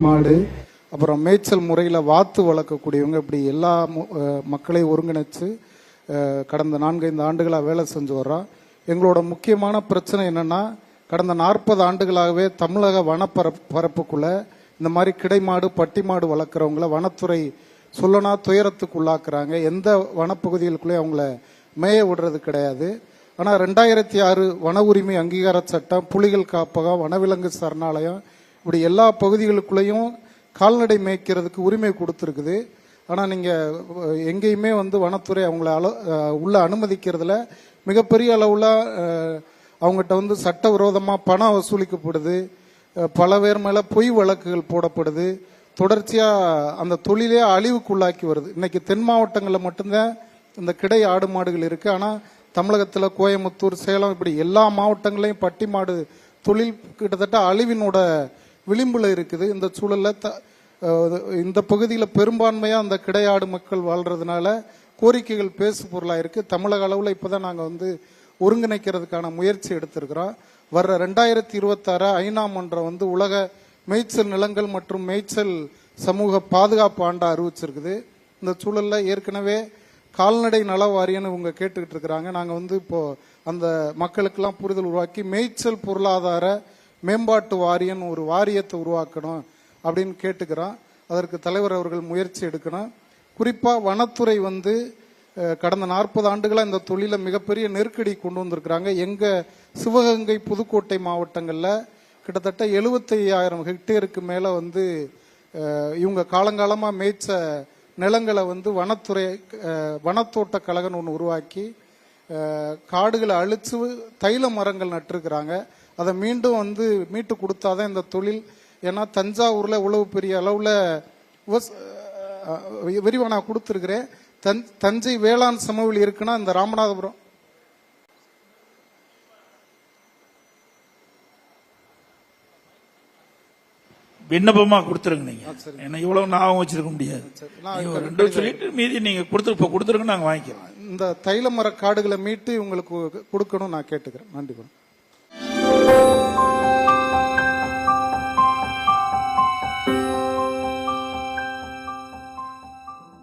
மாடு அப்புறம் மேய்ச்சல் முறையில் வாத்து வளர்க்கக்கூடியவங்க இப்படி எல்லா மக்களையும் ஒருங்கிணைச்சு கடந்த நான்கைந்து ஆண்டுகளாக வேலை செஞ்சு வர்றோம் எங்களோட முக்கியமான பிரச்சனை என்னென்னா கடந்த நாற்பது ஆண்டுகளாகவே தமிழக வனப்பரப்பு பரப்புக்குள்ளே இந்த மாதிரி கிடைமாடு பட்டி மாடு வளர்க்குறவங்கள வனத்துறை சொல்லனா துயரத்துக்கு உள்ளாக்குறாங்க எந்த வனப்பகுதிகளுக்குள்ளேயும் அவங்கள மேய விடுறது கிடையாது. ஆனால் ரெண்டாயிரத்தி ஆறு வன உரிமை அங்கீகார சட்டம் புலிகள் காப்பகம் வனவிலங்கு சரணாலயம் இப்படி எல்லா பகுதிகளுக்குள்ளேயும் கால்நடை மேய்க்கிறதுக்கு உரிமை கொடுத்துருக்குது. ஆனால் நீங்கள் எங்கேயுமே வந்து வனத்துறை அவங்கள அள உள்ள அனுமதிக்கிறதுல மிகப்பெரிய அளவில் அவங்ககிட்ட வந்து சட்டவிரோதமாக பணம் வசூலிக்கப்படுது. பல பேர் மேலே பொய் வழக்குகள் போடப்படுது. தொடர்ச்சியாக அந்த தொழிலே அழிவுக்குள்ளாக்கி வருது. இன்னைக்கு தென் மாவட்டங்களில் மட்டும்தான் இந்த கிடை ஆடு மாடுகள் இருக்குது ஆனால் தமிழகத்தில் கோயம்புத்தூர் சேலம் இப்படி எல்லா மாவட்டங்களையும் பட்டி மாடு தொழில் கிட்டத்தட்ட அழிவினோட விளிம்புல இருக்குது. இந்த சூழல்ல த- இந்த பகுதியில் பெரும்பான்மையா அந்த கிடையாடு மக்கள் வாழ்றதுனால கோரிக்கைகள் பேசு பொருளா இருக்கு. தமிழக அளவில் இப்பதான் நாங்க வந்து ஒருங்கிணைக்கிறதுக்கான முயற்சி எடுத்திருக்கிறோம். வர்ற ரெண்டாயிரத்தி இருபத்தாறு ஐநா மன்றம் வந்து உலக மேய்ச்சல் நிலங்கள் மற்றும் மேய்ச்சல் சமூக பாதுகாப்பு ஆண்டா அறிவிச்சிருக்குது. இந்த சூழல்ல ஏற்கனவே கால்நடை நல வாரியம்னு இவங்க கேட்டுக்கிட்டு இருக்கிறாங்க. நாங்கள் வந்து இப்போ அந்த மக்களுக்கெல்லாம் புரிதல் உருவாக்கி மேய்ச்சல் பொருளாதார மேம்பாட்டு வாரியம்னு ஒரு வாரியத்தை உருவாக்கணும் அப்படின்னு கேட்டுக்கிறோம் அதற்கு தலைவர் அவர்கள் முயற்சி எடுக்கணும். குறிப்பாக வனத்துறை வந்து கடந்த நாற்பது ஆண்டுகளாக இந்த தொழிலை மிகப்பெரிய நெருக்கடி கொண்டு வந்திருக்கிறாங்க. எங்கள் சிவகங்கை புதுக்கோட்டை மாவட்டங்களில் கிட்டத்தட்ட 75000 ஹெக்டேருக்கு மேலே வந்து இவங்க காலங்காலமாக மேய்ச்ச நிலங்களை வந்து வனத்துறை வனத்தோட்ட கழகம் ஒன்று உருவாக்கி காடுகளை அழிச்சு தைல மரங்கள் நட்டிருக்கிறாங்க. அதை மீண்டும் வந்து மீட்டு கொடுத்தாதான் இந்த தொழில். ஏன்னா தஞ்சாவூர்ல இவ்வளவு பெரிய அளவுல விவச- அஹ், விரிவா நான் கொடுத்துருக்கிறேன். தன்- தஞ்சை வேளாண் சமவெளி இருக்குன்னா இந்த ராமநாதபுரம். விண்ணப்பமா கொடுத்துருங்க நீங்க. ஏன்னா இவ்வளவு ஞாபகம் வச்சிருக்க முடியாது. ரெண்டு சொல்லிட்டு மீதி நீங்க கொடுத்து இப்ப கொடுத்துருங்க நாங்க வாங்கிக்கிறோம். இந்த தைல மர காடுகளை மீட்டு இவங்களுக்கு கொடுக்கணும் நான் கேட்டுக்கிறேன். நன்றி